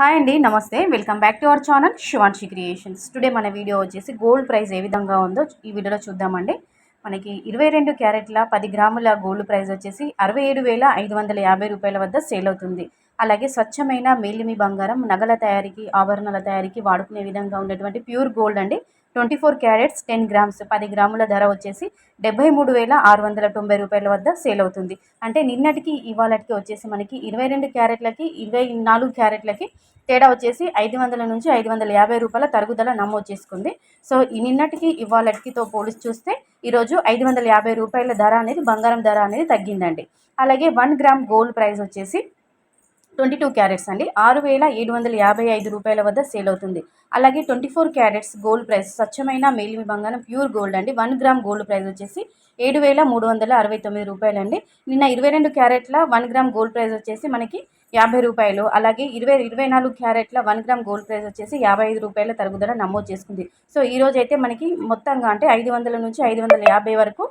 Hi అండి నమస్తే. Welcome back to our channel Shivanshi creations today మన వీడియో వచ్చేసి గోల్డ్ ప్రైస్ ఏ విధంగా ఉందో ఈ వీడియోలో చూద్దామండి. మనకి ఇరవై రెండు క్యారెట్ల పది గ్రాముల గోల్డ్ ప్రైస్ వచ్చేసి అరవై ఏడు వేల ఐదు వందల యాభై రూపాయల వద్ద సేల్ అవుతుంది. అలాగే స్వచ్ఛమైన మేలిమి బంగారం నగల తయారీకి ఆభరణాల తయారీకి వాడుకునే విధంగా ఉన్నటువంటి ప్యూర్ గోల్డ్ అండి. Twenty four carats ten grams పది గ్రాముల ధర వచ్చేసి డెబ్బై మూడు వేల ఆరు వందల తొంభై రూపాయల వద్ద సేల్ అవుతుంది. అంటే నిన్నటికి ఇవాళకి వచ్చేసి మనకి ఇరవై రెండు క్యారెట్లకి ఇరవై నాలుగు క్యారెట్లకి తేడా వచ్చేసి ఐదు వందల నుంచి ఐదు వందల యాభై రూపాయల తరుగుదల నమోదు చేసుకుంది. సో ఈ నిన్నటికి ఇవాళటికితో పోలిసి చూస్తే ఈరోజు ఐదు వందల యాభై రూపాయల ధర అనేది బంగారం ధర అనేది తగ్గిందండి. అలాగే వన్ గ్రామ్ గోల్డ్ ప్రైస్ వచ్చేసి ట్వంటీ టూ క్యారెట్స్ అండి. ఆరు వేల ఏడు వందల యాభై ఐదు రూపాయల వద్ద సేల్ అవుతుంది. అలాగే twenty four carats gold price స్వచ్ఛమైన మేలిమి బంగారం ప్యూర్ గోల్డ్ అండి. వన్ గ్రామ్ గోల్డ్ ప్రైస్ వచ్చేసి ఏడు వేల మూడు వందల అరవై తొమ్మిది రూపాయలండి. నిన్న ఇరవై రెండు క్యారెట్ల వన్ గ్రామ్ గోల్డ్ ప్రైస్ వచ్చేసి మనకి యాభై రూపాయలు. అలాగే ఇరవై ఇరవై నాలుగు క్యారెట్ల వన్ గ్రామ్ గోల్డ్ ప్రైస్ వచ్చేసి యాభై ఐదు రూపాయల తరుగుదల నమోదు చేసుకుంది. సో ఈ రోజు అయితే మనకి మొత్తంగా అంటే ఐదు వందల నుంచి ఐదు వందల యాభై వరకు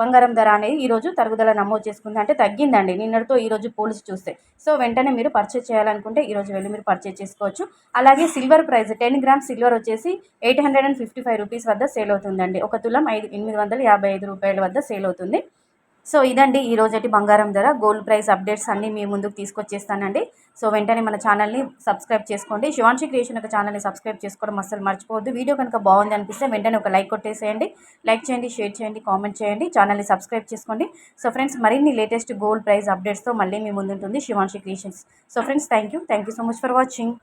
బంగారం ధర అనేది ఈరోజు తరుగుదల నమోదు చేసుకుంది. అంటే తగ్గిందండి. నిన్నటితో ఈరోజు పోలిసి చూస్తే. సో వెంటనే మీరు పర్చేజ్ చేయాలనుకుంటే ఈరోజు వెళ్ళి మీరు పర్చేజ్ చేసుకోవచ్చు. అలాగే silver price ten gram silver వచ్చేసి eight hundred and fifty five rupees వద్ద సేల్ అవుతుందండి. ఒక తులం ఐదు ఎనిమిది వందల యాభై ఐదు రూపాయల వద్ద సేల్ అవుతుంది. సో ఇదండి ఈ రోజటి బంగారం ధర. గోల్డ్ ప్రైస్ అప్డేట్స్ అన్నీ మీ ముందుకు తీసుకొచ్చేస్తానండి. సో వెంటనే మన ఛానల్ని సబ్స్క్రైబ్ చేసుకోండి. శివాంశి క్రియేషన్ ఒక ఛానల్ని సబ్స్క్రైబ్ చేసుకోవడం అస్సలు మర్చిపోవద్దు. వీడియో కనుక బాగుంది అనిపిస్తే వెంటనే ఒక లైక్ కొట్టేసేయండి. లైక్ చేయండి షేర్ చేయండి కామెంట్ చేయండి. ఛానల్ని సబ్స్క్రైబ్ చేసుకోండి. సో ఫ్రెండ్స్ మరిన్ని లేటెస్ట్ గోల్డ్ ప్రైస్ అప్డేట్స్తో మళ్ళీ మీ ముందుంటుంది Shivanshi creations so friends thank you thank you so much for watching